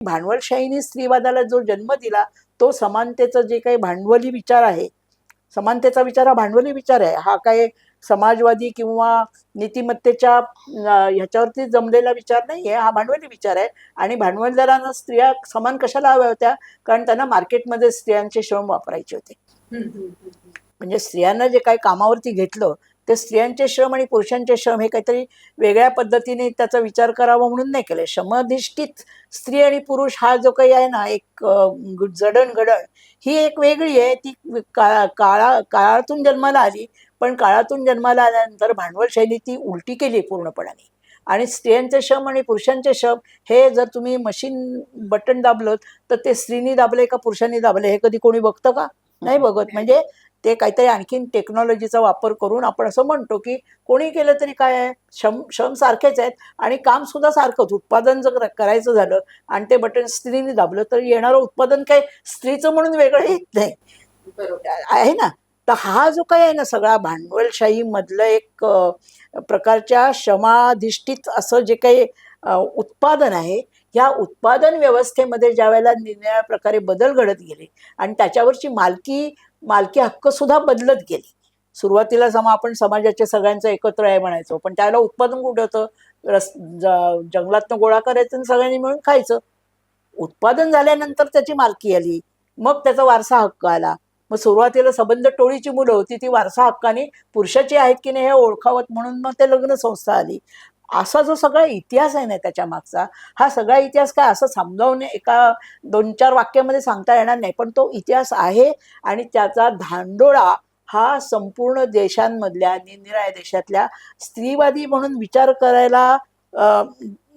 भांडवलशाहीने स्त्रीवादाला जो जन्म दिला तो समानतेचं जे काही भांडवली विचार आहे समानतेचा विचार हा भांडवली विचार आहे हा काय समाजवादी किंवा नीतिमत्तेच्या ह्याच्यावरती जमलेला विचार नाही आहे हा भांडवली विचार आहे. आणि भांडवलदारांना स्त्रिया समान कशाला हव्या होत्या? कारण त्यांना मार्केटमध्ये स्त्रियांचे श्रम वापरायचे होते. म्हणजे स्त्रियांना जे काही कामावरती घेतलं ते स्त्रियांचे श्रम आणि पुरुषांचे श्रम हे काहीतरी वेगळ्या पद्धतीने त्याचा विचार करावा म्हणून नाही केले. श्रमाधिष्ठित स्त्री आणि पुरुष हा जो काही आहे ना एक जडणघडण ही एक वेगळी आहे. ती काळा काळा काळातून जन्माला आली पण काळातून जन्माला आल्यानंतर भांडवलशैली ती उलटी केली पूर्णपणाने. आणि स्त्रियांचे श्रम आणि पुरुषांचे श्रम हे जर तुम्ही मशीन बटन दाबलं तर ते स्त्रीनी दाबले का पुरुषांनी दाबले हे कधी कोणी बघतं का? नाही बघत. म्हणजे ते काहीतरी आणखीन टेक्नॉलॉजीचा वापर करून आपण असं म्हणतो की कोणी केलं तरी काय आहे? श्रम श्रम सारखेच आहेत आणि काम सुद्धा सारखंच. उत्पादन जर करायचं झालं आणि ते बटन स्त्रीने दाबलं तर येणारं उत्पादन काही स्त्रीचं म्हणून वेगळं येत नाही. आहे ना? तर हा जो काही आहे ना सगळा भांडवलशाही मधलं एक प्रकारच्या श्रमाधिष्ठित असं जे काही उत्पादन आहे या उत्पादन व्यवस्थेमध्ये ज्या वेळेला निरनिराळ्या प्रकारे बदल घडत गेले आणि त्याच्यावरची मालकी मालकी हक्क सुद्धा बदलत गेली. सुरुवातीला समा आपण समाजाच्या सगळ्यांचं एकत्र आहे म्हणायचो पण त्याला उत्पादन कुठं होतं? रस जंगलातनं गोळा करायचं आणि सगळ्यांनी मिळून खायचं. उत्पादन झाल्यानंतर त्याची मालकी आली मग त्याचा वारसा हक्क आला. मग सुरुवातीला सबंध टोळीची मुलं होती ती वारसा हक्काने पुरुषाची आहेत की नाही हे ओळखावत म्हणून मग ते लग्न संस्था आली. असा जो सगळा इतिहास आहे ना त्याच्या मागचा हा सगळा इतिहास काय असं समजावून एका दोन चार वाक्यामध्ये सांगता येणार नाही पण तो इतिहास आहे आणि त्याचा धांडोळा हा संपूर्ण देशांमधल्या निरनिराळ्या देशातल्या स्त्रीवादी म्हणून विचार करायला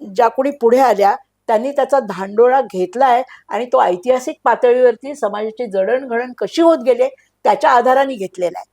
ज्या कोणी पुढे आल्या त्यांनी त्याचा धांडोळा घेतलाय आणि तो ऐतिहासिक पातळीवरती समाजाची जडणघडण कशी होत गेले त्याच्या आधाराने घेतलेला आहे.